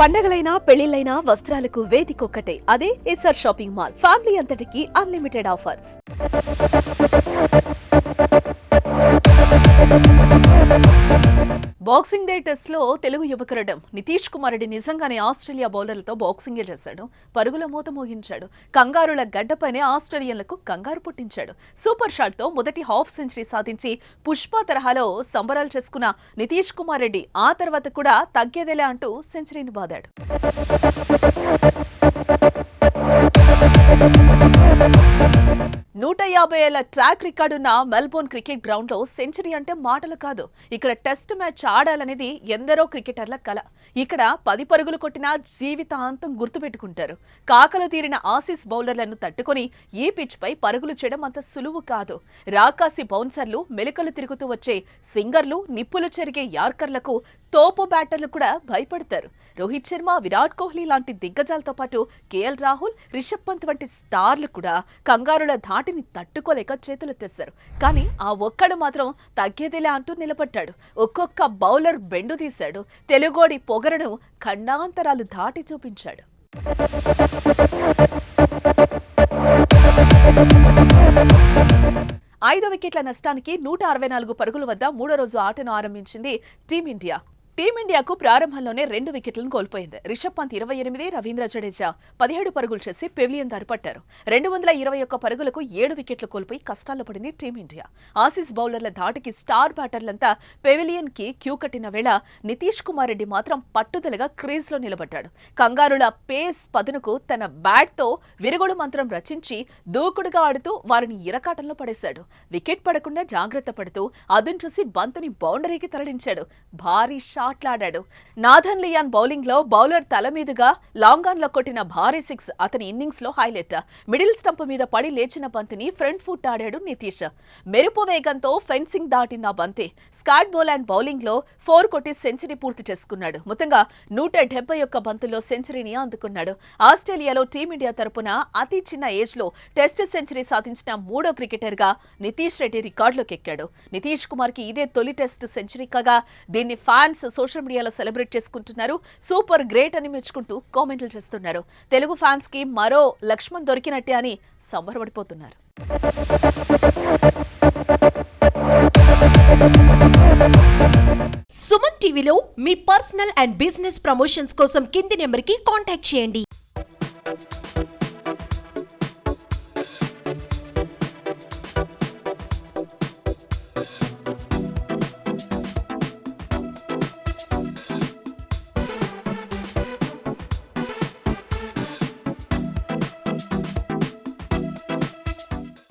పండగలైనా పెళ్ళిళ్ళైనా వస్త్రాలకు వేదికొక్కటే. అదే ఎస్ఆర్ షాపింగ్ మాల్. ఫ్యామిలీ అంతటికి అన్లిమిటెడ్ ఆఫర్స్. బాక్సింగ్ డే టెస్ట్లో తెలుగు యువకురడం నితీష్ కుమార్ రెడ్డి నిజంగానే ఆస్ట్రేలియా బౌలర్లతో బాక్సింగే చేశాడు. పరుగుల మూత మోగించాడు. కంగారుల గడ్డపైనే ఆస్ట్రేలియన్లకు కంగారు పుట్టించాడు. సూపర్ షాట్తో మొదటి హాఫ్ సెంచరీ సాధించి పుష్ప తరహాలో సంబరాలు చేసుకున్న నితీష్ కుమార్ రెడ్డి ఆ తర్వాత కూడా తగ్గేదేలే అంటూ సెంచరీని బాదాడు. యాభై ఏళ్ళ ట్రాక్ రికార్డున్న మెల్బోర్న్ క్రికెట్ గ్రౌండ్లో సెంచరీ అంటే మాటలు కాదు. ఇక్కడ టెస్ట్ మ్యాచ్ ఆడాలనేది ఎందరో క్రికెటర్ల కల. ఇక్కడ పది పరుగులు కొట్టిన జీవితాంతం గుర్తుపెట్టుకుంటారు. కాకలు తీరిన ఆసీస్ బౌలర్లను తట్టుకొని ఈ పిచ్ పై పరుగులు చేయడం అంత సులువు కాదు. రాకాసి బౌన్సర్లు మెలికలు తిరుగుతూ వచ్చే స్వింగర్లు నిప్పులు చెరిగే యార్కర్లకు తోపు బ్యాటర్లు కూడా భయపడతారు. రోహిత్ శర్మ విరాట్ కోహ్లీ లాంటి దిగ్గజాలతో పాటు కేఎల్ రాహుల్ రిషబ్ పంత్ వంటి స్టార్లు కూడా కంగారుల ధాటిని తట్టుకోలేక చేతులెత్తేశారు కానీ ఆ ఒక్కడు మాత్రం తగ్గేదిలే అంటూ నిలబడ్డాడు. ఒక్కొక్క బౌలర్ బెండు తీశాడు. తెలుగోడి పొగరను ఖండాంతరాలు దాటి చూపించాడు. ఐదు వికెట్ల నష్టానికి నూట అరవై నాలుగు పరుగుల వద్ద మూడో రోజు ఆటను ఆరంభించింది టీమిండియా. టీమిండియాకు ప్రారంభంలోనే రెండు వికెట్లను కోల్పోయింది. రిషబ్ పంత్ ఇరవై ఎనిమిది రవీంద్ర జడేజా పదిహేడు పరుగులు చేసి పెవిలియన్ దారిపట్టారు రెండు వందల ఇరవై ఒక్క పరుగులకు ఏడు వికెట్లు కోల్పోయి కష్టాల్లో పడింది టీమిండియా. ఆసీస్ బౌలర్ల ధాటికి స్టార్ బ్యాటర్లంతా పెవిలియన్కి క్యూ కట్టిన వేళ నితీష్ కుమార్ రెడ్డి మాత్రం పట్టుదలగా క్రీజ్లో నిలబడ్డాడు. కంగారుల పేస్ పదునుకు తన బ్యాట్తో విరుగుడు మంత్రం రచించి దూకుడుగా ఆడుతూ వారిని ఇరకాటంలో పడేశాడు. వికెట్ పడకుండా జాగ్రత్త పడుతూ అదును చూసి బంతుని బౌండరీకి తరలించాడు. భారీ మాట్లాడాడు. నాథన్ లియాన్ బౌలింగ్లో బౌలర్ తల మీదుగా లాంగ్ ఆన్లో కొట్టిన భారీ సిక్స్ అతని ఇన్నింగ్స్లో హైలైట్. మిడిల్ స్టంప్ మీద పడి లేచిన బంతిని ఫ్రంట్ ఫుట్ ఆడాడు నితీష్. మెరుపు వేగంతో ఫెన్సింగ్ దాటిన ఆ బంతి. స్కాట్ అండ్ బౌలింగ్లో ఫోర్ కొట్టి సెంచరీ పూర్తి చేసుకున్నాడు. మొత్తంగా నూట డెబ్బై ఒక్క బంతుల్లో సెంచరీని అందుకున్నాడు. ఆస్ట్రేలియాలో టీమిండియా తరపున అతి చిన్న ఏజ్లో టెస్ట్ సెంచరీ సాధించిన మూడో క్రికెటర్గా నితీష్ రెడ్డి రికార్డులోకి ఎక్కాడు. నితీష్ కుమార్కి ఇదే తొలి టెస్ట్ సెంచరీ కాగా దీన్ని ఫ్యాన్స్ సోషల్ మీడియాలో సెలబ్రేట్ చేసుకుంటున్నారు. సూపర్ గ్రేట్ అని మెచ్చుకుంటూ కామెంట్లు చేస్తున్నారు. తెలుగు ఫ్యాన్స్కి మరో లక్ష్మణ్ దొరికినట్టే అని సంబరపడిపోతున్నారు. సుమన్ టీవీలో మీ పర్సనల్ అండ్ బిజినెస్ ప్రమోషన్స్ కోసం కింది నెంబర్కి కాంటాక్ట్ చేయండి.